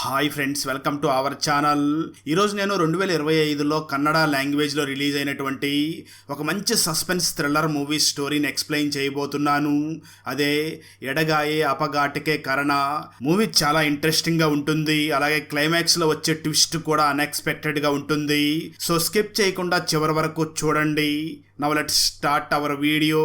Hi friends welcome to our channel ఈరోజు నేను రెండు వేల ఇరవై ఐదులో కన్నడ లాంగ్వేజ్లో రిలీజ్ అయినటువంటి ఒక మంచి సస్పెన్స్ థ్రిల్లర్ మూవీ స్టోరీని ఎక్స్ప్లెయిన్ చేయబోతున్నాను. అదే ఎడగాయే అపఘాటికే కరణ. మూవీ చాలా ఇంట్రెస్టింగ్గా ఉంటుంది. అలాగే క్లైమాక్స్లో వచ్చే ట్విస్ట్ కూడా అన్ఎక్స్పెక్టెడ్గా ఉంటుంది. సో స్కిప్ చేయకుండా చివరి వరకు చూడండి. Now let start our video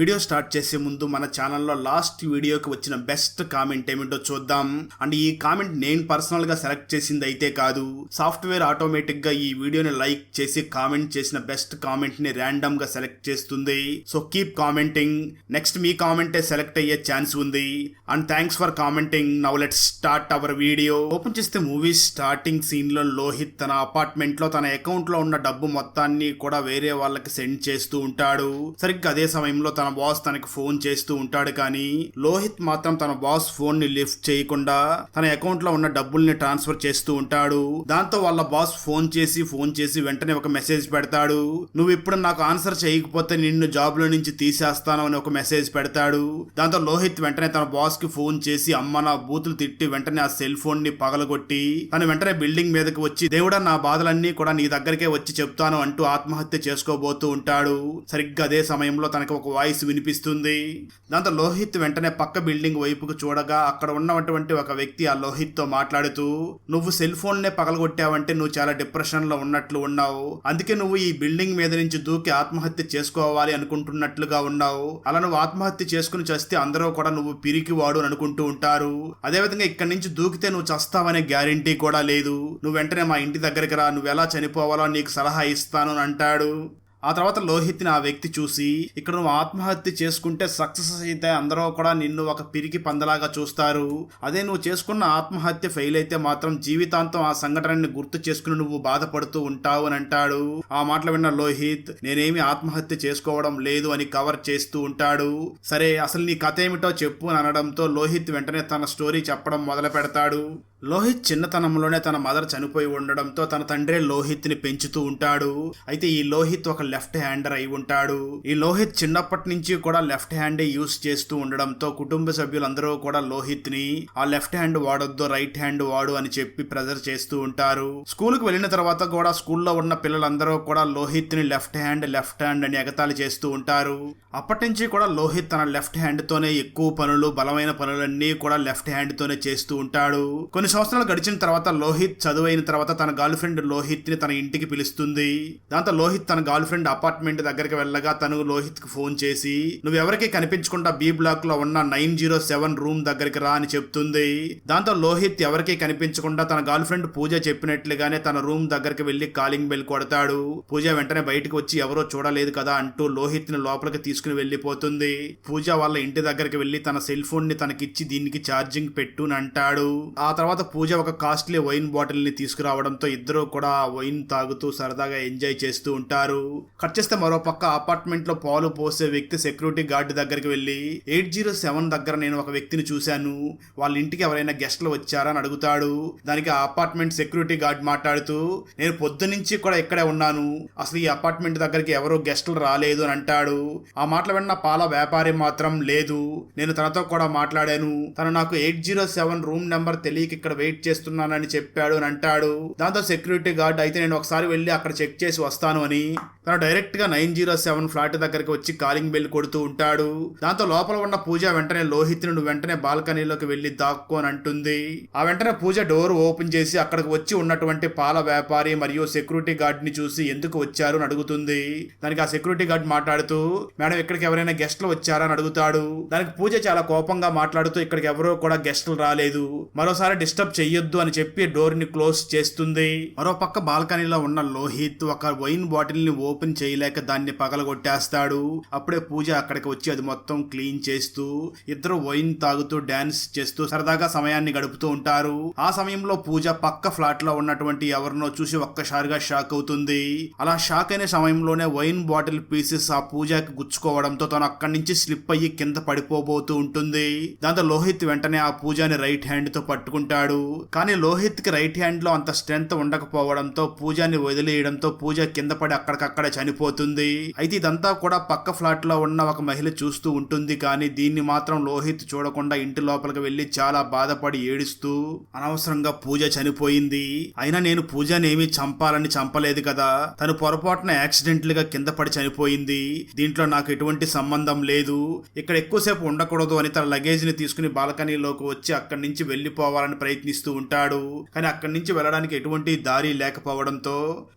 video start చేసే ముందు మన ఛానల్లో లాస్ట్ వీడియోకి వచ్చిన బెస్ట్ కామెంట్ ఏమిటో చూద్దాం. అండ్ ఈ కామెంట్ నేను పర్సనల్గా సెలెక్ట్ చేసింది అయితే కాదు. సాఫ్ట్వేర్ ఆటోమేటిక్గా ఈ వీడియోని లైక్ చేసి కామెంట్ చేసిన బెస్ట్ కామెంట్ని ర్యాండమ్గా సెలెక్ట్ చేస్తుంది. So keep commenting. నెక్స్ట్ మీ కామెంటే సెలెక్ట్ అయ్యే ఛాన్స్ ఉంది. And thanks for commenting. Now let start our video. Open చేస్తే మూవీ స్టార్టింగ్ సీన్లో లోహిత్ తన అపార్ట్మెంట్లో తన అకౌంట్లో ఉన్న డబ్బు మొత్తాన్ని కూడా వేరే వాళ్ళకి సెండ్ చేస్తూ ఉంటాడు. సరిగ్గా అదే సమయంలో తన బాస్ తనకి ఫోన్ చేస్తూ ఉంటాడు కానీ లోహిత్ మాత్రం తన బాస్ ఫోన్ని లిఫ్ట్ చేయకుండా తన అకౌంట్లో ఉన్న డబ్బుల్ని ట్రాన్స్ఫర్ చేస్తూ ఉంటాడు. దాంతో వాళ్ళ బాస్ ఫోన్ చేసి ఫోన్ చేసి వెంటనే ఒక మెసేజ్ పెడతాడు. నువ్వు ఇప్పుడు నాకు ఆన్సర్ చేయకపోతే నిన్ను జాబ్లో నుంచి తీసేస్తాను అని ఒక మెసేజ్ పెడతాడు. దాంతో లోహిత్ వెంటనే తన బాస్కి ఫోన్ చేసి అమ్మ నా బూతులు తిట్టి వెంటనే ఆ సెల్ ఫోన్ని పగలగొట్టి తను వెంటనే బిల్డింగ్ మీదకి వచ్చి దేవుడా నా బాధలన్నీ కూడా నీ దగ్గరికే వచ్చి చెప్తాను అంటూ ఆత్మహత్య చేసుకోబోతూ ఉంటాడు. సరిగ్గా అదే సమయంలో తనకి ఒక వాయిస్ వినిపిస్తుంది. దాంతో లోహిత్ వెంటనే పక్క బిల్డింగ్ వైపుకు చూడగా అక్కడ ఉన్నటువంటి ఒక వ్యక్తి ఆ లోహిత్తో మాట్లాడుతూ నువ్వు సెల్ ఫోన్ నే పగలగొట్టావంటే నువ్వు చాలా డిప్రెషన్లో ఉన్నట్లు ఉన్నావు. అందుకే నువ్వు ఈ బిల్డింగ్ మీద నుంచి దూకి ఆత్మహత్య చేసుకోవాలి అనుకుంటున్నట్లుగా ఉన్నావు. అలా నువ్వు ఆత్మహత్య చేసుకుని చస్తే అందరూ కూడా నువ్వు పిరికి వాడు అని అనుకుంటూ ఉంటారు. అదేవిధంగా ఇక్కడి నుంచి దూకితే నువ్వు చస్తావనే గ్యారంటీ కూడా లేదు. నువ్వు వెంటనే మా ఇంటి దగ్గరికి రా. నువ్వు ఎలా చనిపోవాలో నీకు సలహా ఇస్తాను అని అంటాడు. ఆ తర్వాత లోహిత్ని ఆ వ్యక్తి చూసి ఇక్కడ నువ్వు ఆత్మహత్య చేసుకుంటే సక్సెస్ అయితే అందరూ కూడా నిన్ను ఒక పిరికి పందలాగా చూస్తారు. అదే నువ్వు చేసుకున్న ఆత్మహత్య ఫెయిల్ అయితే మాత్రం జీవితాంతం ఆ సంఘటనని గుర్తు చేసుకుని నువ్వు బాధపడుతూ ఉంటావు అని అంటాడు. ఆ మాటలు విన్న లోహిత్ నేనేమి ఆత్మహత్య చేసుకోవడం లేదు అని కవర్ చేస్తూ ఉంటాడు. సరే అసలు నీ కథ ఏమిటో చెప్పు అని అనడంతో లోహిత్ వెంటనే తన స్టోరీ చెప్పడం మొదలు పెడతాడు లోహిత్ చిన్నతనంలోనే తన మదర్ చనిపోయి ఉండడంతో తన తండ్రే లోహిత్ని పెంచుతూ ఉంటాడు. అయితే ఈ లోహిత్ ఒక లెఫ్ట్ హ్యాండర్ అయి ఉంటాడు. ఈ లోహిత్ చిన్నప్పటి నుంచి కూడా లెఫ్ట్ హ్యాండే యూస్ చేస్తూ ఉండడంతో కుటుంబ సభ్యులందరూ కూడా లోహిత్ని ఆ లెఫ్ట్ హ్యాండ్ వాడొద్దు రైట్ హ్యాండ్ వాడు అని చెప్పి ప్రెజర్ చేస్తూ ఉంటారు. స్కూల్కు వెళ్ళిన తర్వాత కూడా స్కూల్లో ఉన్న పిల్లలందరూ కూడా లోహిత్ని లెఫ్ట్ హ్యాండ్ లెఫ్ట్ హ్యాండ్ అని ఎగతాళి చేస్తూ ఉంటారు. అప్పటి నుంచి కూడా లోహిత్ తన లెఫ్ట్ హ్యాండ్ తోనే ఎక్కువ పనులు బలమైన పనులన్నీ కూడా లెఫ్ట్ హ్యాండ్ తోనే చేస్తూ ఉంటాడు. కొన్ని సంవత్సరాలు గడిచిన తర్వాత లోహిత్ చదువైన తర్వాత తన గర్ల్ ఫ్రెండ్ లోహిత్ని తన ఇంటికి పిలుస్తుంది. దాంతో లోహిత్ తన గర్ల్ ఫ్రెండ్ అపార్ట్మెంట్ దగ్గరికి వెళ్ళగా తను లోహిత్కు ఫోన్ చేసి నువ్వు ఎవరికి కనిపించకుండా బి బ్లాక్లో ఉన్న నైన్ జీరో సెవెన్ రూమ్ దగ్గరికి రా అని చెప్తుంది. దాంతో లోహిత్ ఎవరికి కనిపించకుండా తన గర్ల్ ఫ్రెండ్ పూజ చెప్పినట్లుగానే తన రూమ్ దగ్గరికి వెళ్ళి కాలింగ్ బెల్ కొడతాడు. పూజ వెంటనే బయటకు వచ్చి ఎవరో చూడలేదు కదా అంటూ లోహిత్ని లోపలికి తీసుకుని వెళ్ళిపోతుంది పూజ వాళ్ళ ఇంటి దగ్గరికి వెళ్ళి తన సెల్ ఫోన్ని తనకిచ్చి దీనికి ఛార్జింగ్ పెట్టు అని అంటాడు. ఆ తర్వాత పూజ ఒక కాస్ట్లీ వైన్ బాటిల్ని తీసుకురావడంతో ఇద్దరు కూడా వైన్ తాగుతూ సరదాగా ఎంజాయ్ చేస్తూ ఉంటారు. కట్ చేస్తే మరో పక్క అపార్ట్మెంట్లో పాలు పోసే వ్యక్తి సెక్యూరిటీ గార్డ్ దగ్గరికి వెళ్ళి ఎయిట్ జీరో సెవెన్ దగ్గర నేను ఒక వ్యక్తిని చూశాను. వాళ్ళ ఇంటికి ఎవరైనా గెస్ట్లు వచ్చారా? అని అడుగుతాడు. దానికి ఆ అపార్ట్మెంట్ సెక్యూరిటీ గార్డ్ మాట్లాడుతూ నేను పొద్దునుంచి కూడా ఇక్కడే ఉన్నాను. అసలు ఈ అపార్ట్మెంట్ దగ్గరికి ఎవరో గెస్టులు రాలేదు అని అంటాడు. ఆ మాటలు విన్న పాల వ్యాపారి మాత్రం లేదు నేను తనతో కూడా మాట్లాడాను. తను నాకు eight zero seven room number తెలియక ఇక్కడ వెయిట్ చేస్తున్నానని చెప్పాడు అని అంటాడు. దాంతో సెక్యూరిటీ గార్డ్ అయితే నేను ఒకసారి వెళ్ళి అక్కడ చెక్ చేసి వస్తాను అని. తను డైరెక్ట్గా నైన్ జీరో సెవెన్ ఫ్లాట్ దగ్గరికి వచ్చి కాలింగ్ బెల్ కొడుతూ ఉంటాడు. దాంతో లోపల ఉన్న పూజ వెంటనే లోహిత్ నువ్వు వెంటనే బాల్కనీలోకి వెళ్ళి దాక్కు అని అంటుంది. ఆ వెంటనే పూజ డోర్ ఓపెన్ చేసి అక్కడికి వచ్చి ఉన్నటువంటి పాల వ్యాపారి మరియు సెక్యూరిటీ గార్డ్ని చూసి ఎందుకు వచ్చారు అని అడుగుతుంది. దానికి ఆ సెక్యూరిటీ గార్డ్ మాట్లాడుతూ మేడం ఇక్కడికి ఎవరైనా గెస్ట్లు వచ్చారా? అని అడుగుతాడు. దానికి పూజ చాలా కోపంగా మాట్లాడుతూ ఇక్కడికి ఎవరో కూడా గెస్ట్లు రాలేదు. మరోసారి డిస్టర్బ్ చెయ్యొద్దు అని చెప్పి డోర్ని క్లోజ్ చేస్తుంది. మరో పక్క బాల్కనీలో ఉన్న లోహిత్ ఒక వైన్ బాటిల్ని ఓపెన్ చేయలేక దాన్ని పగలగొట్టేస్తాడు. అప్పుడే పూజ అక్కడికి వచ్చి అది మొత్తం క్లీన్ చేస్తూ ఇద్దరు వైన్ తాగుతూ డాన్స్ చేస్తూ సరదాగా సమయాన్ని గడుపుతూ ఉంటారు. ఆ సమయంలో పూజ పక్క ఫ్లాట్లో ఉన్నటువంటి ఎవరినో చూసి ఒక్కసారిగా షాక్ అవుతుంది. అలా షాక్ అయిన సమయంలోనే వైన్ బాటిల్ పీసెస్ ఆ పూజకి గుచ్చుకోవడంతో తను అక్కడి నుంచి స్లిప్ అయ్యి కింద పడిపోబోతూ ఉంటుంది. దాంతో లోహిత్ వెంటనే ఆ పూజని రైట్ హ్యాండ్తో పట్టుకుంటాడు. ఉంటాడు కానీ లోహిత్కి రైట్ హ్యాండ్లో అంత స్ట్రెంత్ ఉండకపోవడంతో పూజాని వదిలేయడంతో పూజ కింద పడి అక్కడికక్కడే చనిపోతుంది. అయితే ఇదంతా కూడా పక్క ఫ్లాట్లో ఉన్న ఒక మహిళ చూస్తూ ఉంటుంది. కానీ దీన్ని మాత్రం లోహిత్ చూడకుండా ఇంటి లోపలికి వెళ్ళి చాలా బాధపడి ఏడుస్తూ అనవసరంగా పూజ చనిపోయింది. అయినా నేను పూజనేమి చంపాలని చంపలేదు కదా. తను పొరపాటున యాక్సిడెంట్లు గా కింద పడి చనిపోయింది. దీంట్లో నాకు ఎటువంటి సంబంధం లేదు. ఇక్కడ ఎక్కువసేపు ఉండకూడదు అని తన లగేజ్ని తీసుకుని బాల్కనీలోకి వచ్చి అక్కడి నుంచి వెళ్ళిపోవాలని ప్రయత్నిస్తూ ఉంటాడు. కానీ అక్కడి నుంచి వెళ్ళడానికి ఎటువంటి దారి లేకపోవడంతో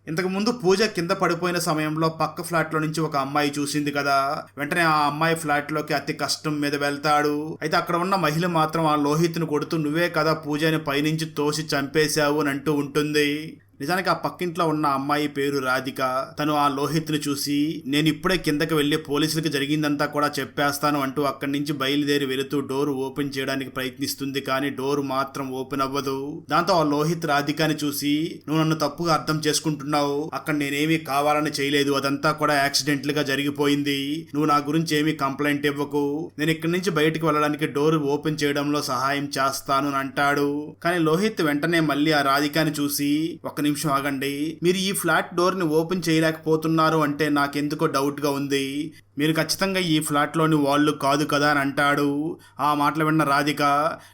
ఇంతకు ముందు పూజ కింద పడిపోయిన సమయంలో పక్క ఫ్లాట్లో నుంచి ఒక అమ్మాయి చూసింది కదా. వెంటనే ఆ అమ్మాయి ఫ్లాట్లోకి అతి కష్టం మీద వెళ్తాడు. అయితే అక్కడ ఉన్న మహిళ మాత్రం ఆ లోహిత్ను కొడుతూ నువ్వే కదా పూజని పైనుంచి తోసి చంపేశావు అని అంటూ ఉంటుంది. నిజానికి ఆ పక్కింట్లో ఉన్న అమ్మాయి పేరు రాధిక. తను ఆ లోహిత్ని చూసి నేను ఇప్పుడే కిందకి వెళ్ళి పోలీసులకు జరిగిందంతా కూడా చెప్పేస్తాను అంటూ అక్కడి నుంచి బయలుదేరి వెళుతూ డోర్ ఓపెన్ చేయడానికి ప్రయత్నిస్తుంది కానీ డోర్ మాత్రం ఓపెన్ అవ్వదు. దాంతో ఆ లోహిత్ రాధికని చూసి నువ్వు నన్ను తప్పుగా అర్థం చేసుకుంటున్నావు. అక్కడ నేనేమీ కావాలని చేయలేదు. అదంతా కూడా యాక్సిడెంట్గా జరిగిపోయింది. నువ్వు నా గురించి ఏమీ కంప్లైంట్ ఇవ్వకు. నేను ఇక్కడి నుంచి బయటకు వెళ్ళడానికి డోర్ ఓపెన్ చేయడంలో సహాయం చేస్తాను అని అంటాడు. కానీ లోహిత్ వెంటనే మళ్ళీ ఆ రాధికాని చూసి ఒక నిమిషం ఆగండి. మీరు ఈ ఫ్లాట్ డోర్ని ఓపెన్ చేయలేకపోతున్నారు అంటే నాకెందుకో డౌట్గా ఉంది. మీరు ఖచ్చితంగా ఈ ఫ్లాట్లోని వాళ్ళు కాదు కదా అని అంటాడు. ఆ మాటలు విన్న రాధిక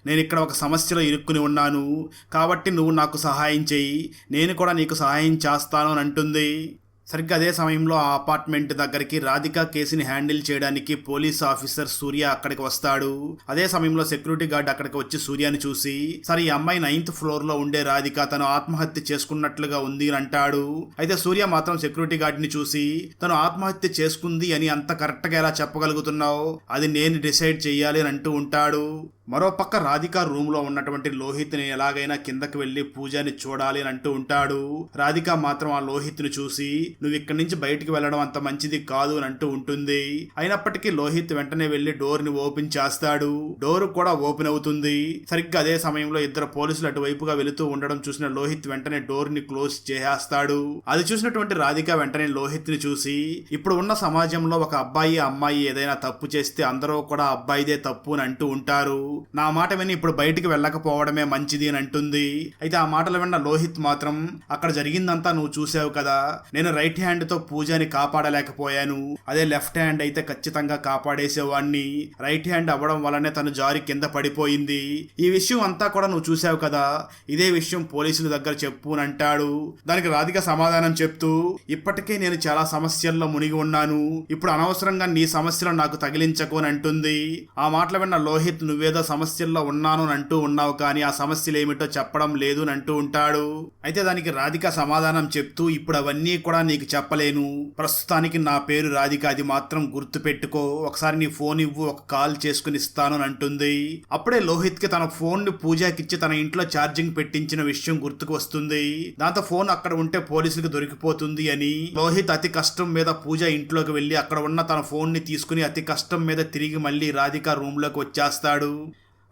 నేను ఇక్కడ ఒక సమస్యలో ఇరుక్కుని ఉన్నాను. కాబట్టి నువ్వు నాకు సహాయం చేయి. నేను కూడా నీకు సహాయం చేస్తాను అని అంటుంది. సరిగ్గా అదే సమయంలో ఆ అపార్ట్మెంట్ దగ్గరికి రాధిక కేసుని హ్యాండిల్ చేయడానికి పోలీస్ ఆఫీసర్ సూర్య అక్కడికి వస్తాడు. అదే సమయంలో సెక్యూరిటీ గార్డ్ అక్కడికి వచ్చి సూర్యని చూసి సరే ఈ అమ్మాయి నైన్త్ ఫ్లోర్లో ఉండే రాధిక తను ఆత్మహత్య చేసుకున్నట్లుగా ఉంది అని అంటాడు. అయితే సూర్య మాత్రం సెక్యూరిటీ గార్డ్ని చూసి తను ఆత్మహత్య చేసుకుంది అని అంత కరెక్ట్గా ఎలా చెప్పగలుగుతున్నావు? అది నేను డిసైడ్ చెయ్యాలి అని అంటూ ఉంటాడు. మరోపక్క రాధిక రూమ్లో ఉన్నటువంటి లోహిత్ని ఎలాగైనా కిందకి వెళ్ళి పూజని చూడాలి అని అంటూ ఉంటాడు. రాధిక మాత్రం ఆ లోహిత్ని చూసి నువ్వు ఇక్కడి నుంచి బయటికి వెళ్ళడం అంత మంచిది కాదు అని అంటూ ఉంటుంది. అయినప్పటికీ లోహిత్ వెంటనే వెళ్ళి డోర్ని ఓపెన్ చేస్తాడు. డోర్ కూడా ఓపెన్ అవుతుంది. సరిగ్గా అదే సమయంలో ఇద్దరు పోలీసులు అటువైపుగా వెళుతూ ఉండడం చూసిన లోహిత్ వెంటనే డోర్ని క్లోజ్ చేసేస్తాడు. అది చూసినటువంటి రాధిక వెంటనే లోహిత్ని చూసి ఇప్పుడు ఉన్న సమాజంలో ఒక అబ్బాయి అమ్మాయి ఏదైనా తప్పు చేస్తే అందరూ కూడా అబ్బాయిదే తప్పు అని అంటూ ఉంటారు. నా మాట విని ఇప్పుడు బయటికి వెళ్ళకపోవడమే మంచిది అని అంటుంది. అయితే ఆ మాటలు విన్న లోహిత్ మాత్రం అక్కడ జరిగిందంతా నువ్వు చూసావు కదా. నేను రైట్ హ్యాండ్తో పూజని కాపాడలేకపోయాను. అదే లెఫ్ట్ హ్యాండ్ అయితే ఖచ్చితంగా కాపాడేసేవాడిని రైట్ హ్యాండ్ అవ్వడం వల్లనే తను జారి కింద పడిపోయింది. ఈ విషయం అంతా కూడా నువ్వు చూసావు కదా. ఇదే విషయం పోలీసుల దగ్గర చెప్పు అని అంటాడు. దానికి రాధిక సమాధానం చెప్తూ ఇప్పటికే నేను చాలా సమస్యల్లో మునిగి ఉన్నాను. ఇప్పుడు అనవసరంగా నీ సమస్యలు నాకు తగిలించకు అని అంటుంది. ఆ మాటలు విన్న లోహిత్ నువ్వేదో సమస్యల్లో ఉన్నాను అంటూ ఉన్నావు కానీ ఆ సమస్యలు ఏమిటో చెప్పడం లేదు అని అంటూ ఉంటాడు. అయితే దానికి రాధిక సమాధానం చెప్తూ ఇప్పుడు అవన్నీ కూడా నీకు చెప్పలేను. ప్రస్తుతానికి నా పేరు రాధిక. అది మాత్రం గుర్తు పెట్టుకో ఒకసారి నీ ఫోన్ ఇవ్వు. ఒక కాల్ చేసుకుని ఇస్తాను అని అంటుంది. అప్పుడే లోహిత్కి తన ఫోన్ని పూజాకిచ్చి తన ఇంట్లో ఛార్జింగ్ పెట్టించిన విషయం గుర్తుకు వస్తుంది. దాంతో ఫోన్ అక్కడ ఉంటే పోలీసులకు దొరికిపోతుంది అని. లోహిత్ అతి కష్టం మీద పూజ ఇంట్లోకి వెళ్ళి అక్కడ ఉన్న తన ఫోన్ని తీసుకుని అతి కష్టం మీద తిరిగి మళ్ళీ రాధిక రూమ్లోకి వచ్చేస్తాడు.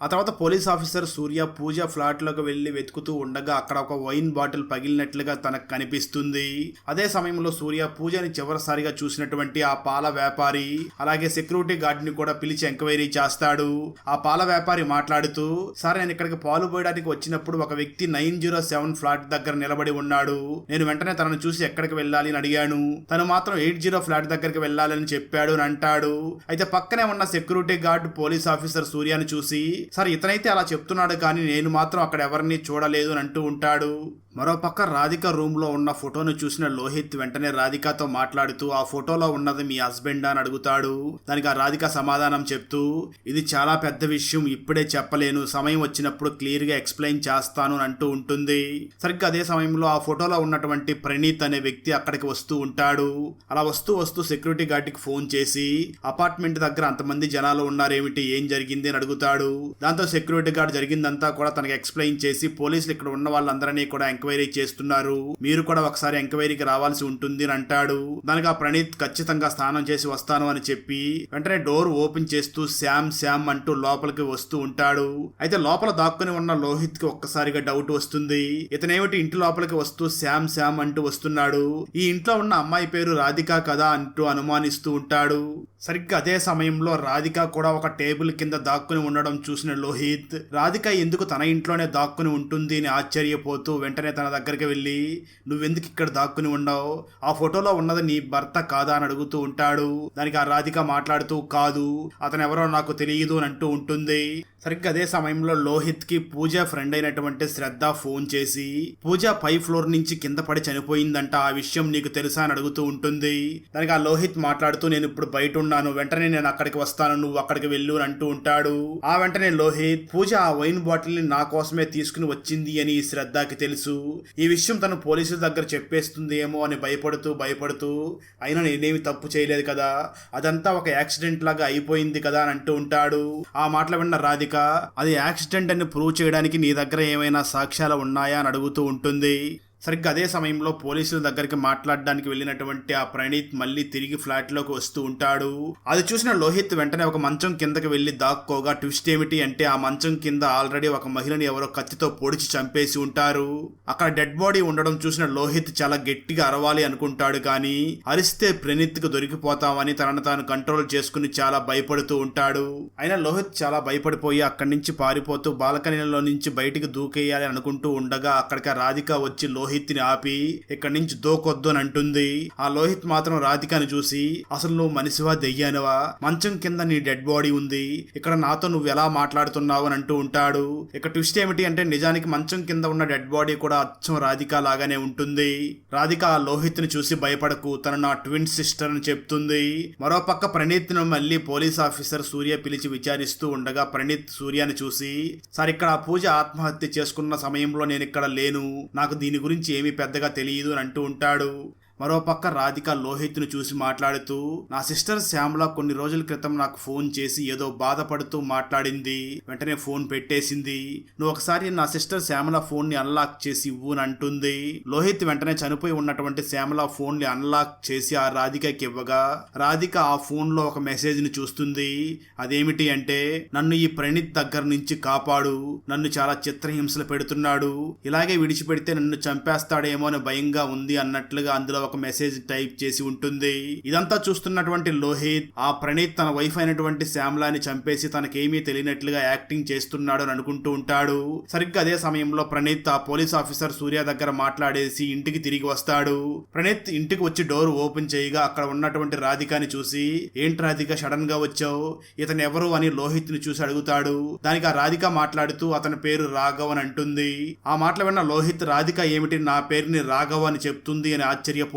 ఆ తర్వాత పోలీస్ ఆఫీసర్ సూర్య పూజ ఫ్లాట్లోకి వెళ్ళి వెతుకుతూ ఉండగా అక్కడ ఒక వైన్ బాటిల్ పగిలినట్లుగా తనకు కనిపిస్తుంది. అదే సమయంలో సూర్య పూజని చివరిసారిగా చూసినటువంటి ఆ పాల వ్యాపారి అలాగే సెక్యూరిటీ గార్డ్ని కూడా పిలిచి ఎంక్వైరీ చేస్తాడు. ఆ పాల వ్యాపారి మాట్లాడుతూ సార్ నేను ఇక్కడికి పాలు పోయడానికి వచ్చినప్పుడు ఒక వ్యక్తి నైన్ జీరో సెవెన్ ఫ్లాట్ దగ్గర నిలబడి ఉన్నాడు. నేను వెంటనే తనను చూసి ఎక్కడికి వెళ్ళాలి అని అడిగాను. తను మాత్రం ఎయిట్ జీరో ఫ్లాట్ దగ్గరికి వెళ్ళాలని చెప్పాడు అని అంటాడు. అయితే పక్కనే ఉన్న సెక్యూరిటీ గార్డ్ పోలీస్ ఆఫీసర్ సూర్యాని చూసి సార్ ఇతనైతే అలా చెప్తున్నాడు కానీ నేను మాత్రం అక్కడ ఎవరిని చూడలేదు అని అంటూ ఉంటాడు. మరోపక్క రాధిక రూమ్లో ఉన్న ఫోటోను చూసిన లోహిత్ వెంటనే రాధికతో మాట్లాడుతూ ఆ ఫోటోలో ఉన్నది మీ హస్బెండ్ అని అడుగుతాడు. దానికి ఆ రాధిక సమాధానం చెప్తూ ఇది చాలా పెద్ద విషయం ఇప్పుడే చెప్పలేను. సమయం వచ్చినప్పుడు క్లియర్గా ఎక్స్ప్లెయిన్ చేస్తాను అని అంటూ ఉంటుంది. సరిగ్గా అదే సమయంలో ఆ ఫోటోలో ఉన్నటువంటి ప్రణీత్ అనే వ్యక్తి అక్కడికి వస్తూ ఉంటాడు. అలా వస్తూ వస్తూ సెక్యూరిటీ గార్డ్కి ఫోన్ చేసి అపార్ట్మెంట్ దగ్గర అంతమంది జనాలు ఉన్నారేమిటి? ఏం జరిగింది? అని అడుగుతాడు. దాంతో సెక్యూరిటీ గార్డ్ జరిగిందంతా కూడా తనకి ఎక్స్ప్లెయిన్ చేసి పోలీసులు ఇక్కడ ఉన్న వాళ్ళందరినీ కూడా ఎంక్వైరీ ఎంక్వైరీ చేస్తున్నారు. మీరు కూడా ఒకసారి ఎంక్వైరీకి రావాల్సి ఉంటుంది అని అంటాడు. దానికి ఆ ప్రణీత్ ఖచ్చితంగా స్నానం చేసి వస్తాను అని చెప్పి వెంటనే డోర్ ఓపెన్ చేస్తూ శ్యామ్ శ్యామ్ అంటూ లోపలికి వస్తూ ఉంటాడు. అయితే లోపల దాక్కుని ఉన్న లోహిత్కి ఒక్కసారిగా డౌట్ వస్తుంది. ఇతనేమిటి ఇంటి లోపలికి వస్తూ శ్యామ్ శ్యామ్ అంటూ వస్తున్నాడు. ఈ ఇంట్లో ఉన్న అమ్మాయి పేరు రాధిక కదా అంటూ అనుమానిస్తూ ఉంటాడు. సరిగ్గా అదే సమయంలో రాధిక కూడా ఒక టేబుల్ కింద దాక్కుని ఉండడం చూసిన లోహిత్ రాధిక ఎందుకు తన ఇంట్లోనే దాక్కుని ఉంటుంది అని ఆశ్చర్యపోతూ వెంటనే తన దగ్గరికి వెళ్ళి నువ్వెందుకు ఇక్కడ దాక్కుని ఉండవు ఆ ఫోటోలో ఉన్నది నీ భర్త కాదా? అని అడుగుతూ ఉంటాడు. దానికి ఆ రాధిక మాట్లాడుతూ కాదు అతను ఎవరో నాకు తెలియదు అని అంటూ ఉంటుంది. సరిగ్గా అదే సమయంలో లోహిత్కి పూజ ఫ్రెండ్ అయినటువంటి శ్రద్ధ ఫోన్ చేసి పూజ పై ఫ్లోర్ నుంచి కింద పడి చనిపోయిందంట ఆ విషయం నీకు తెలుసా? అని అడుగుతూ ఉంటుంది. దానికి ఆ లోహిత్ మాట్లాడుతూ నేను ఇప్పుడు బయట ఉన్నాను వెంటనే నేను అక్కడికి వస్తాను నువ్వు అక్కడికి వెళ్ళు అని అంటూ ఉంటాడు. ఆ వెంటనే లోహిత్ పూజ ఆ వైన్ బాటిల్ని నా కోసమే తీసుకుని వచ్చింది అని ఈ శ్రద్ధకి తెలుసు. ఈ విషయం తను పోలీసుల దగ్గర చెప్పేస్తుంది ఏమో అని భయపడుతూ భయపడుతూ అయినా నేనేమి తప్పు చేయలేదు కదా? అదంతా ఒక యాక్సిడెంట్ లాగా అయిపోయింది కదా? అని అంటూ ఉంటాడు. ఆ మాటలు విన్న రాధిక అది యాక్సిడెంట్ అని ప్రూవ్ చేయడానికి నీ దగ్గర ఏమైనా సాక్ష్యాలు ఉన్నాయా? అని అడుగుతూ ఉంటుంది. సరిగ్గా అదే సమయంలో పోలీసుల దగ్గరికి మాట్లాడడానికి వెళ్ళినటువంటి ఆ ప్రణీత్ మళ్ళీ తిరిగి ఫ్లాట్లోకి వస్తూ ఉంటాడు. అది చూసిన లోహిత్ వెంటనే ఒక మంచం కిందకి వెళ్ళి దాక్కోగా ట్విస్ట్ ఏమిటి? అంటే ఆ మంచం కింద ఆల్రెడీ ఒక మహిళని ఎవరో కత్తితో పొడిచి చంపేసి ఉంటారు. అక్కడ డెడ్ బాడీ ఉండడం చూసిన లోహిత్ చాలా గట్టిగా అరవాలి అనుకుంటాడు కానీ అరిస్తే ప్రణీత్కు దొరికిపోతామని తనను తాను కంట్రోల్ చేసుకుని చాలా భయపడుతూ ఉంటాడు. అయినా లోహిత్ చాలా భయపడిపోయి అక్కడి నుంచి పారిపోతూ బాల్కనీలో నుంచి బయటికి దూకేయాలి అనుకుంటూ ఉండగా అక్కడికి రాధిక వచ్చి లోహిత్ లోహిత్ని ఆపి ఇక్కడి నుంచి దోకొద్దు అని అంటుంది. ఆ లోహిత్ మాత్రం రాధికని చూసి అసలు నువ్వు మనిషివా దెయ్యానివా? మంచం కింద నీ డెడ్ బాడీ ఉంది. ఇక్కడ నాతో నువ్వు ఎలా మాట్లాడుతున్నావు? అని అంటూ ఉంటాడు. ఇక ట్విస్ట్ ఏమిటి అంటే నిజానికి మంచం కింద ఉన్న డెడ్ బాడీ కూడా అచ్చం రాధిక లాగానే ఉంటుంది. రాధిక ఆ లోహిత్ని చూసి భయపడకు. తను నా ట్విన్ సిస్టర్ అని చెప్తుంది. మరోపక్క ప్రణీత్ను మళ్ళీ పోలీస్ ఆఫీసర్ సూర్య పిలిచి విచారిస్తూ ఉండగా ప్రణీత్ సూర్యని చూసి సార్ ఇక్కడ ఆ పూజ ఆత్మహత్య చేసుకున్న సమయంలో నేను ఇక్కడ లేను. నాకు దీని గురించి ఏమీ పెద్దగా తెలియదు అని అంటూ ఉంటాడు. మరోపక్క రాధిక లోహిత్ను చూసి మాట్లాడుతూ నా సిస్టర్ శ్యామల కొన్ని రోజుల క్రితం నాకు ఫోన్ చేసి ఏదో బాధపడుతూ మాట్లాడింది. వెంటనే ఫోన్ పెట్టేసింది. నువ్వు ఒకసారి నా సిస్టర్ శ్యామల ఫోన్ని అన్లాక్ చేసి ఇవ్వు అని అంటుంది. లోహిత్ వెంటనే చనిపోయి ఉన్నటువంటి శ్యామల ఫోన్ని అన్లాక్ చేసి ఆ రాధికకి ఇవ్వగా రాధిక ఆ ఫోన్లో ఒక మెసేజ్ని చూస్తుంది. అదేమిటి అంటే నన్ను ఈ ప్రణీత్ దగ్గర నుంచి కాపాడు. నన్ను చాలా చిత్రహింసలు పెడుతున్నాడు. ఇలాగే విడిచిపెడితే నన్ను చంపేస్తాడేమో అని భయంగా ఉంది అన్నట్లుగా అందులో ఒక మెసేజ్ టైప్ చేసి ఉంటుంది. ఇదంతా చూస్తున్నటువంటి లోహిత్ ఆ ప్రణీత్ తన వైఫ్ అయినటువంటి శ్యామ్లాని చంపేసి తనకేమీ తెలియనట్లుగా యాక్టింగ్ చేస్తున్నాడు అని అనుకుంటూ ఉంటాడు. సరిగ్గా అదే సమయంలో ప్రణీత్ ఆ పోలీస్ ఆఫీసర్ సూర్య దగ్గర మాట్లాడేసి ఇంటికి తిరిగి వస్తాడు. ప్రణీత్ ఇంటికి వచ్చి డోర్ ఓపెన్ చేయగా అక్కడ ఉన్నటువంటి రాధికని చూసి ఏంటి రాధిక సడన్గా వచ్చావు? ఇతను ఎవరు? అని లోహిత్ని చూసి అడుగుతాడు. దానికి ఆ రాధిక మాట్లాడుతూ అతని పేరు రాఘవ్ అని అంటుంది. ఆ మాటలు విన్న లోహిత్ రాధిక ఏమిటి నా పేరుని రాఘవ్ అని చెప్తుంది అని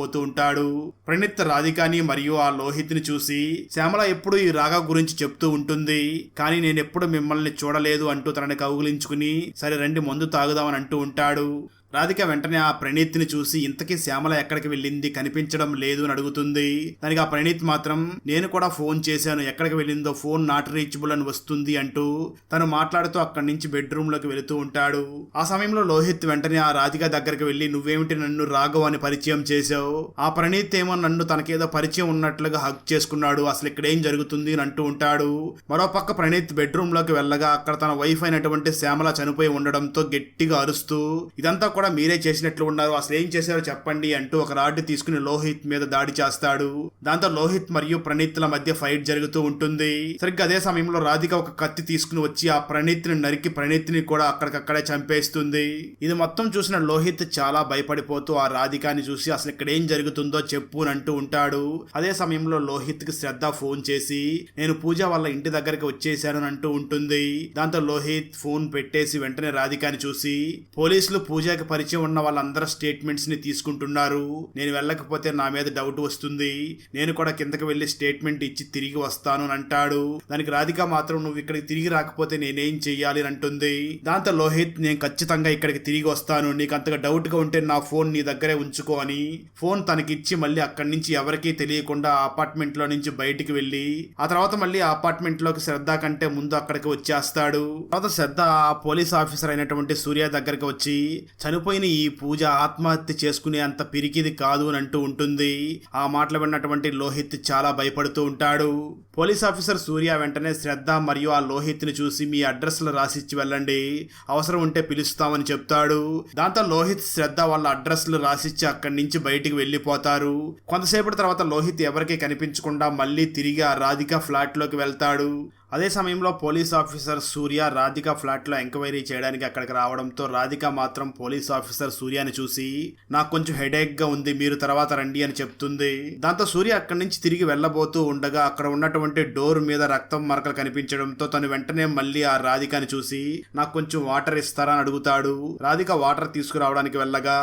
ఆశ్చర్యపోతూ ఉంటాడు. ప్రణీత్ రాధికాని మరియు ఆ లోహిత్ని చూసి శ్యామల ఎప్పుడు ఈ రాఘవ్ గురించి చెప్తూ ఉంటుంది. కానీ నేనెప్పుడు మిమ్మల్ని చూడలేదు అంటూ తనని కౌగులించుకుని సరే రండి మందు తాగుదామని అంటూ ఉంటాడు. రాధిక వెంటనే ఆ ప్రణీత్ని చూసి ఇంతకీ శ్యామల ఎక్కడికి వెళ్ళింది? కనిపించడం లేదు అని అడుగుతుంది. దానికి ఆ ప్రణీత్ మాత్రం నేను కూడా ఫోన్ చేశాను. ఎక్కడికి వెళ్ళిందో? ఫోన్ నాట్ రీచబుల్ అని వస్తుంది అంటూ తను మాట్లాడుతూ అక్కడి నుంచి బెడ్రూమ్లోకి వెళుతూ ఉంటాడు. ఆ సమయంలో లోహిత్ వెంటనే ఆ రాధిక దగ్గరికి వెళ్ళి నువ్వేమిటి నన్ను రాఘవ్ అని పరిచయం చేశావు? ఆ ప్రణీత్ ఏమో నన్ను తనకేదో పరిచయం ఉన్నట్లుగా హక్ చేసుకున్నాడు. అసలు ఇక్కడ ఏం జరుగుతుంది? అని అంటూ ఉంటాడు. మరోపక్క ప్రణీత్ బెడ్రూమ్లోకి వెళ్ళగా అక్కడ తన వైఫ్ అయినటువంటి శ్యామల చనిపోయి ఉండడంతో గట్టిగా అరుస్తూ ఇదంతా కూడా మీరే చేసినట్లు ఉన్నారు. అసలు ఏం చేశారో చెప్పండి అంటూ ఒక రాడ్డు తీసుకుని లోహిత్ మీద దాడి చేస్తాడు. దాంతో లోహిత్ మరియు ప్రణీత్ల మధ్య ఫైట్ జరుగుతూ ఉంటుంది. సరిగ్గా అదే సమయంలో రాధిక ఒక కత్తి తీసుకుని వచ్చి ఆ ప్రణీత్ని నరికి ప్రణీత్ని కూడా అక్కడికక్కడే చంపేస్తుంది. ఇది మొత్తం చూసిన లోహిత్ చాలా భయపడిపోతూ ఆ రాధికాని చూసి అసలు ఇక్కడ ఏం జరుగుతుందో చెప్పు అంటూ ఉంటాడు. అదే సమయంలో లోహిత్కి శ్రద్ధ ఫోన్ చేసి నేను పూజ వాళ్ళ ఇంటి దగ్గరికి వచ్చేసాను అంటూ ఉంటుంది. దాంతో లోహిత్ ఫోన్ పెట్టేసి వెంటనే రాధికాని చూసి పోలీసులు పూజకి పరిచయం ఉన్న వాళ్ళందరూ స్టేట్మెంట్స్ని తీసుకుంటున్నారు. నేను వెళ్ళకపోతే నా మీద డౌట్ వస్తుంది. నేను కూడా కిందకి వెళ్ళి స్టేట్మెంట్ ఇచ్చి తిరిగి వస్తాను అని అంటాడు. దానికి రాధిక మాత్రం నువ్వు ఇక్కడికి తిరిగి రాకపోతే నేనేం చెయ్యాలి? అని అంటుంది. దాంతో లోహిత్ నేను ఖచ్చితంగా ఇక్కడికి తిరిగి వస్తాను. నీకు అంతగా డౌట్గా ఉంటే నా ఫోన్ నీ దగ్గరే ఉంచుకో అని ఫోన్ తనకిచ్చి మళ్ళీ అక్కడి నుంచి ఎవరికీ తెలియకుండా ఆ అపార్ట్మెంట్లో నుంచి బయటికి వెళ్ళి ఆ తర్వాత మళ్ళీ ఆ అపార్ట్మెంట్లోకి శ్రద్ధ కంటే ముందు అక్కడికి వచ్చేస్తాడు. తర్వాత శ్రద్ధ ఆ పోలీస్ ఆఫీసర్ అయినటువంటి సూర్య దగ్గరికి వచ్చి చనిపో చనిపోయిన ఈ పూజ ఆత్మహత్య చేసుకునే అంత పిరికిది కాదు అని అంటూ ఉంటుంది. ఆ మాటలు విన్నటువంటి లోహిత్ చాలా భయపడుతూ ఉంటాడు. పోలీస్ ఆఫీసర్ సూర్య వెంటనే శ్రద్ధ మరియు ఆ లోహిత్ని చూసి మీ అడ్రస్లు రాసిచ్చి వెళ్ళండి. అవసరం ఉంటే పిలుస్తామని చెప్తాడు. దాంతో లోహిత్ శ్రద్ధ వాళ్ళ అడ్రస్లు రాసిచ్చి అక్కడి నుంచి బయటికి వెళ్ళిపోతారు. కొంతసేపటి తర్వాత లోహిత్ ఎవరికీ కనిపించకుండా మళ్ళీ తిరిగి ఆ రాధిక ఫ్లాట్లోకి వెళ్తాడు. అదే సమయంలో పోలీస్ ఆఫీసర్ సూర్య రాధిక ఫ్లాట్లో ఎంక్వైరీ చేయడానికి అక్కడికి రావడంతో రాధిక మాత్రం పోలీస్ ఆఫీసర్ సూర్యని చూసి నాకు కొంచెం హెడేక్గా ఉంది మీరు తర్వాత రండి అని చెప్తుంది. దాంతో సూర్య అక్కడి నుంచి తిరిగి వెళ్ళబోతూ ఉండగా అక్కడ ఉన్నటువంటి డోర్ మీద రక్తం మరకలు కనిపించడంతో తను వెంటనే మళ్ళీ ఆ రాధికని చూసి నాకు కొంచెం వాటర్ ఇస్తారా అని అడుగుతాడు. రాధిక వాటర్ తీసుకురావడానికి వెళ్ళగా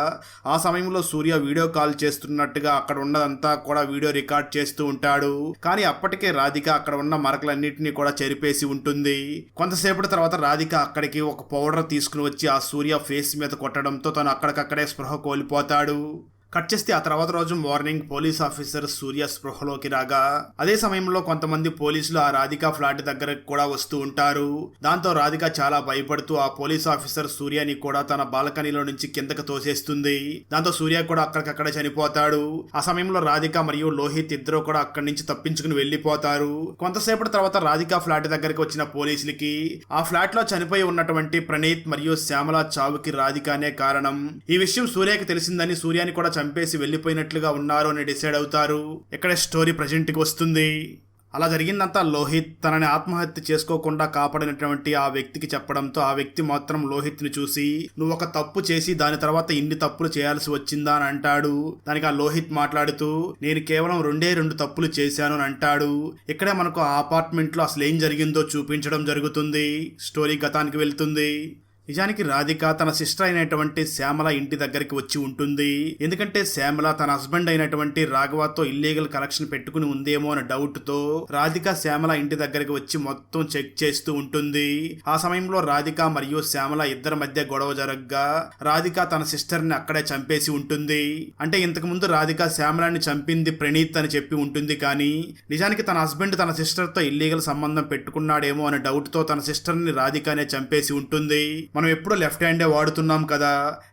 ఆ సమయంలో సూర్య వీడియో కాల్ చేస్తున్నట్టుగా అక్కడ ఉన్నదంతా కూడా వీడియో రికార్డ్ చేస్తూ ఉంటాడు. కానీ అప్పటికే రాధిక అక్కడ ఉన్న మరకలన్నింటినీ కూడా చెరిపేసి ఉంటుంది. కొంతసేపటి తర్వాత రాధిక అక్కడికి ఒక పౌడర్ తీసుకుని వచ్చి ఆ సూర్య ఫేస్ మీద కొట్టడంతో తను అక్కడికక్కడే స్పృహ కోల్పోతాడు. కట్ చేస్తే ఆ తర్వాత రోజు మార్నింగ్ పోలీస్ ఆఫీసర్ సూర్య స్పృహలోకి రాగా అదే సమయంలో కొంతమంది పోలీసులు ఆ రాధిక ఫ్లాట్ దగ్గర కూడా వస్తూ ఉంటారు. దాంతో రాధిక చాలా భయపడుతూ ఆ పోలీస్ ఆఫీసర్ సూర్యని కూడా తన బాల్కనీలో నుంచి కిందకు తోసేస్తుంది. దాంతో సూర్య కూడా అక్కడికక్కడ చనిపోతాడు. ఆ సమయంలో రాధిక మరియు లోహిత్ ఇద్దరు కూడా అక్కడి నుంచి తప్పించుకుని వెళ్ళిపోతారు కొంతసేపటి తర్వాత రాధిక ఫ్లాట్ దగ్గరికి వచ్చిన పోలీసులకి ఆ ఫ్లాట్లో చనిపోయి ఉన్నటువంటి ప్రణీత్ మరియు శ్యామల చావుకి రాధికనే కారణం. ఈ విషయం సూర్యకి తెలిసిందని సూర్యాని కూడా చంపేసి వెళ్ళిపోయినట్లుగా ఉన్నారు అని డిసైడ్ అవుతారు. ఇక్కడ స్టోరీ ప్రజెంట్కి వస్తుంది? అలా జరిగిందంతా లోహిత్ తనని ఆత్మహత్య చేసుకోకుండా కాపాడినటువంటి ఆ వ్యక్తికి చెప్పడంతో ఆ వ్యక్తి మాత్రం లోహిత్ని చూసి నువ్వు ఒక తప్పు చేసి దాని తర్వాత ఇన్ని తప్పులు చేయాల్సి వచ్చిందా? అని అంటాడు. దానికి ఆ లోహిత్ మాట్లాడుతూ నేను కేవలం రెండే రెండు తప్పులు చేశాను అని అంటాడు. ఇక్కడే మనకు ఆ అపార్ట్మెంట్లో అసలు ఏం జరిగిందో చూపించడం జరుగుతుంది. స్టోరీ గతానికి వెళ్తుంది. నిజానికి రాధిక తన సిస్టర్ అయినటువంటి శ్యామల ఇంటి దగ్గరికి వచ్చి ఉంటుంది. ఎందుకంటే శ్యామల తన హస్బెండ్ అయినటువంటి రాఘవతో ఇల్లీగల్ కలెక్షన్ పెట్టుకుని ఉందేమో అనే డౌట్తో రాధిక శ్యామల ఇంటి దగ్గరికి వచ్చి మొత్తం చెక్ చేస్తూ ఉంటుంది. ఆ సమయంలో రాధిక మరియు శ్యామల ఇద్దరి మధ్య గొడవ జరగగా రాధిక తన సిస్టర్ని అక్కడే చంపేసి ఉంటుంది. అంటే ఇంతకు ముందు రాధిక శ్యామలని చంపింది ప్రణీత్ అని చెప్పి ఉంటుంది కానీ నిజానికి తన హస్బెండ్ తన సిస్టర్తో ఇల్లీగల్ సంబంధం పెట్టుకున్నాడేమో అనే డౌట్తో తన సిస్టర్ని రాధికనే చంపేసి ఉంటుంది. మనం ఎప్పుడూ లెఫ్ట్ హ్యాండే వాడుతున్నాం కదా.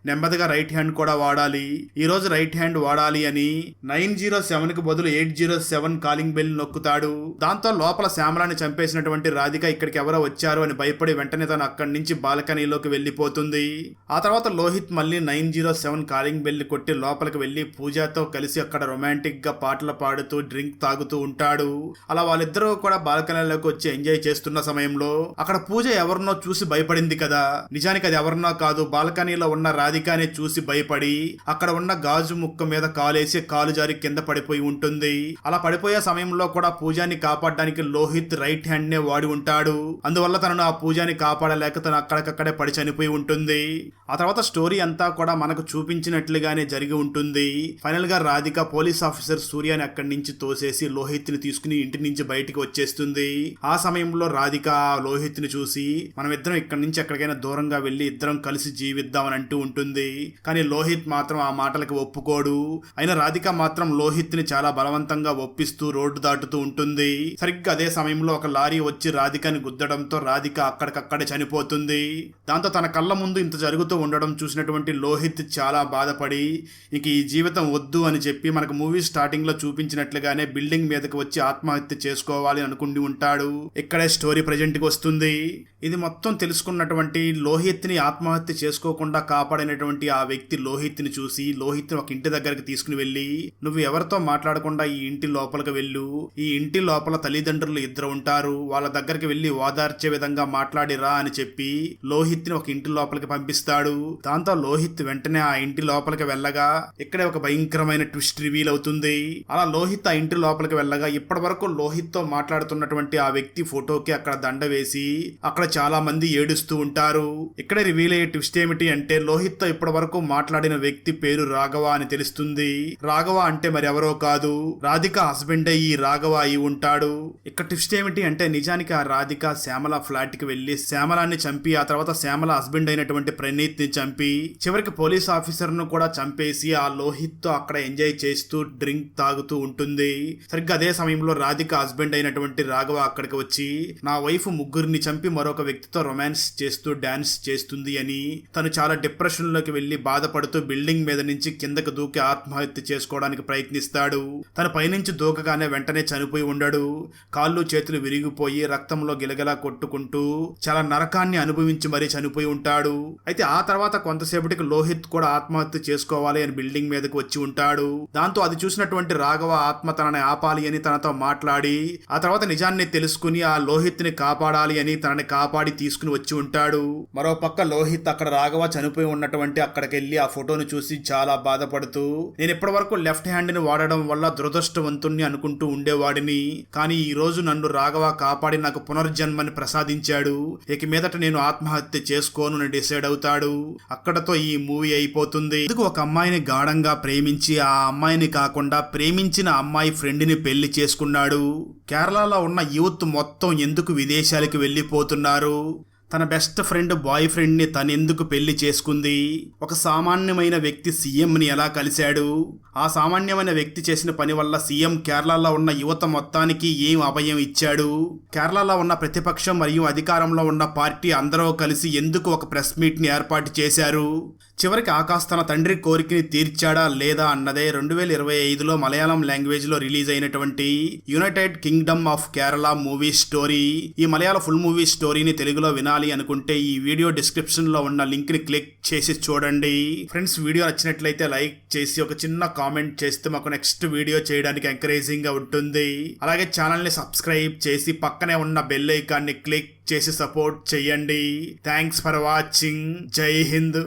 నెమ్మదిగా రైట్ హ్యాండ్ కూడా వాడాలి. ఈరోజు రైట్ హ్యాండ్ వాడాలి అని నైన్ జీరో సెవెన్కి బదులు eight zero seven calling bell నొక్కుతాడు. దాంతో లోపల శ్యామలాన్ని చంపేసినటువంటి రాధిక ఇక్కడికి ఎవరో వచ్చారు అని భయపడి వెంటనే తను అక్కడి నుంచి బాల్కనీలోకి వెళ్ళిపోతుంది. ఆ తర్వాత లోహిత్ మళ్ళీ nine zero seven calling bell కొట్టి లోపలికి వెళ్ళి పూజాతో కలిసి అక్కడ రొమాంటిక్గా పాటలు పాడుతూ డ్రింక్ తాగుతూ ఉంటాడు. అలా వాళ్ళిద్దరూ కూడా బాల్కనీలోకి వచ్చి ఎంజాయ్ చేస్తున్న సమయంలో అక్కడ పూజ ఎవరినో చూసి భయపడింది కదా. నిజానికి అది ఎవరినో కాదు బాల్కనీలో ఉన్న రాధికానే చూసి భయపడి అక్కడ ఉన్న గాజు ముక్క మీద కాలేసి కాలు జారి కింద పడిపోయి ఉంటుంది. అలా పడిపోయే సమయంలో కూడా పూజాని కాపాడడానికి లోహిత్ రైట్ హ్యాండ్ నే వాడి ఉంటాడు. అందువల్ల తనను ఆ పూజాని కాపాడలేక తను అక్కడికక్కడే పడి చనిపోయి ఉంటుంది. ఆ తర్వాత స్టోరీ అంతా కూడా మనకు చూపించినట్లుగానే జరిగి ఉంటుంది. ఫైనల్గా రాధిక పోలీస్ ఆఫీసర్ సూర్యాని అక్కడి నుంచి తోసేసి లోహిత్ని తీసుకుని ఇంటి నుంచి బయటికి వచ్చేస్తుంది. ఆ సమయంలో రాధిక ఆ లోహిత్ని చూసి మనం ఇద్దరం ఇక్కడి నుంచి ఎక్కడికైనా దూరం దూరంగా వెళ్ళి ఇద్దరం కలిసి జీవిద్దామని అంటూ ఉంటుంది. కానీ లోహిత్ మాత్రం ఆ మాటలకు ఒప్పుకోడు. అయినా రాధిక మాత్రం లోహిత్ని చాలా బలవంతంగా ఒప్పిస్తూ రోడ్డు దాటుతూ ఉంటుంది. సరిగ్గా అదే సమయంలో ఒక లారీ వచ్చి రాధికని గుద్దడంతో రాధిక అక్కడికక్కడే చనిపోతుంది. దాంతో తన కళ్ళ ముందు ఇంత జరుగుతూ ఉండడం చూసినటువంటి లోహిత్ చాలా బాధపడి ఇంక ఈ జీవితం వద్దు అని చెప్పి మనకు మూవీ స్టార్టింగ్లో చూపించినట్లుగానే బిల్డింగ్ మీదకి వచ్చి ఆత్మహత్య చేసుకోవాలి అనుకుండి ఉంటాడు. ఇక్కడే స్టోరీ ప్రజెంట్కి వస్తుంది. ఇది మొత్తం తెలుసుకున్నటువంటి లోహిత్ని ఆత్మహత్య చేసుకోకుండా కాపాడినటువంటి ఆ వ్యక్తి లోహిత్ని చూసి లోహిత్ని ఒక ఇంటి దగ్గరికి తీసుకుని వెళ్ళి నువ్వు ఎవరితో మాట్లాడకుండా ఈ ఇంటి లోపలికి వెళ్ళు. ఈ ఇంటి లోపల తల్లిదండ్రులు ఇద్దరు ఉంటారు. వాళ్ళ దగ్గరికి వెళ్ళి ఓదార్చే విధంగా మాట్లాడిరా అని చెప్పి లోహిత్ని ఒక ఇంటి లోపలికి పంపిస్తాడు. దాంతో లోహిత్ వెంటనే ఆ ఇంటి లోపలికి వెళ్ళగా ఇక్కడే ఒక భయంకరమైన ట్విస్ట్ రివీల్ అవుతుంది. అలా లోహిత్ ఆ ఇంటి లోపలికి వెళ్ళగా ఇప్పటి వరకు లోహిత్తో మాట్లాడుతున్నటువంటి ఆ వ్యక్తి ఫోటోకి అక్కడ దండ వేసి అక్కడ చాలా మంది ఏడుస్తూ ఉంటారు. ఇక్కడే రివీల్ అయ్యే ట్విస్ట్ ఏమిటి అంటే లోహిత్తో ఇప్పటి వరకు మాట్లాడిన వ్యక్తి పేరు రాఘవ అని తెలుస్తుంది. రాఘవ అంటే మరి ఎవరో కాదు. రాధిక హస్బెండ్ ఈ రాఘవ అయి ఉంటాడు. ఇక్కడ ట్విస్ట్ ఏమిటి అంటే నిజానికి ఆ రాధిక శ్యామల ఫ్లాట్కి వెళ్ళి శ్యామలాన్ని చంపి ఆ తర్వాత శ్యామల హస్బెండ్ అయినటువంటి ప్రణీత్ని చంపి చివరికి పోలీస్ ఆఫీసర్ను కూడా చంపేసి ఆ లోహిత్తో అక్కడ ఎంజాయ్ చేస్తూ డ్రింక్ తాగుతూ ఉంటుంది. సరిగ్గా అదే సమయంలో రాధిక హస్బెండ్ అయినటువంటి రాఘవ అక్కడికి వచ్చి నా వైఫ్ ముగ్గురిని చంపి మరొక వ్యక్తితో రొమాన్స్ చేస్తూ డాన్స్ డాన్స్ చేస్తుంది అని తను చాలా డిప్రెషన్లోకి వెళ్ళి బాధపడుతూ బిల్డింగ్ మీద నుంచి కిందకు దూకి ఆత్మహత్య చేసుకోవడానికి ప్రయత్నిస్తాడు. తన పైనుంచి దూకగానే వెంటనే చనిపోయి ఉండడు. కాళ్ళు చేతులు విరిగిపోయి రక్తంలో గిలగలా కొట్టుకుంటూ చాలా నరకాన్ని అనుభవించి మరీ చనిపోయి ఉంటాడు. అయితే ఆ తర్వాత కొంతసేపటికి లోహిత్ కూడా ఆత్మహత్య చేసుకోవాలి అని బిల్డింగ్ మీదకి వచ్చి ఉంటాడు. దాంతో అది చూసినటువంటి రాఘవ ఆత్మ తనని ఆపాలి అని తనతో మాట్లాడి ఆ తర్వాత నిజాన్ని తెలుసుకుని ఆ లోహిత్ని కాపాడాలి అని తనని కాపాడి తీసుకుని వచ్చి ఉంటాడు. మరో పక్క లోహిత్ అక్కడ రాఘవ చనిపోయి ఉన్నటువంటి అక్కడికి వెళ్ళి ఆ ఫోటోను చూసి చాలా బాధపడుతూ నేను ఇప్పటివరకు లెఫ్ట్ హ్యాండ్ని వాడడం వల్ల దురదృష్టవంతుణ్ణి అనుకుంటూ ఉండేవాడిని. కానీ ఈ రోజు నన్ను రాఘవ కాపాడి నాకు పునర్జన్మని ప్రసాదించాడు. ఇక మీదట నేను ఆత్మహత్య చేసుకోను డిసైడ్ అవుతాడు. అక్కడతో ఈ మూవీ అయిపోతుంది. ఎందుకు ఒక అమ్మాయిని గాఢంగా ప్రేమించి ఆ అమ్మాయిని కాకుండా ప్రేమించిన అమ్మాయి ఫ్రెండ్ని పెళ్ళి చేసుకున్నాడు. కేరళలో ఉన్న యూత్ మొత్తం ఎందుకు విదేశాలకు వెళ్ళిపోతున్నారు? తన బెస్ట్ ఫ్రెండ్ బాయ్ ఫ్రెండ్ని తనెందుకు పెళ్ళి చేసుకుంది? ఒక సామాన్యమైన వ్యక్తి సీఎంని ఎలా కలిశాడు? ఆ సామాన్యమైన వ్యక్తి చేసిన పని వల్ల సీఎం కేరళలో ఉన్న యువత మొత్తానికి ఏం అభయం ఇచ్చాడు? కేరళలో ఉన్న ప్రతిపక్షం మరియు అధికారంలో ఉన్న పార్టీ అందరూ కలిసి ఎందుకు ఒక ప్రెస్ మీట్ని ఏర్పాటు చేశారు? చివరికి ఆకాశ్ తన తండ్రి కోరికని తీర్చాడా లేదా అన్నదే రెండు వేల ఇరవై ఐదులో మలయాళం లాంగ్వేజ్లో రిలీజ్ అయినటువంటి United Kingdom of Kerala movie story. ఈ మలయాళ ఫుల్ మూవీ స్టోరీని తెలుగులో వినాలి అనుకుంటే ఈ వీడియో డిస్క్రిప్షన్లో ఉన్న లింక్ని క్లిక్ చేసి చూడండి. ఫ్రెండ్స్ వీడియో నచ్చినట్లయితే లైక్ చేసి ఒక చిన్న కామెంట్ చేస్తే మాకు నెక్స్ట్ వీడియో చేయడానికి ఎంకరేజింగ్గా ఉంటుంది. అలాగే ఛానల్ని సబ్స్క్రైబ్ చేసి పక్కనే ఉన్న బెల్ ఐకాన్ని క్లిక్ చేసి సపోర్ట్ చేయండి థ్యాంక్స్ ఫర్ వాచింగ్ జై హింద్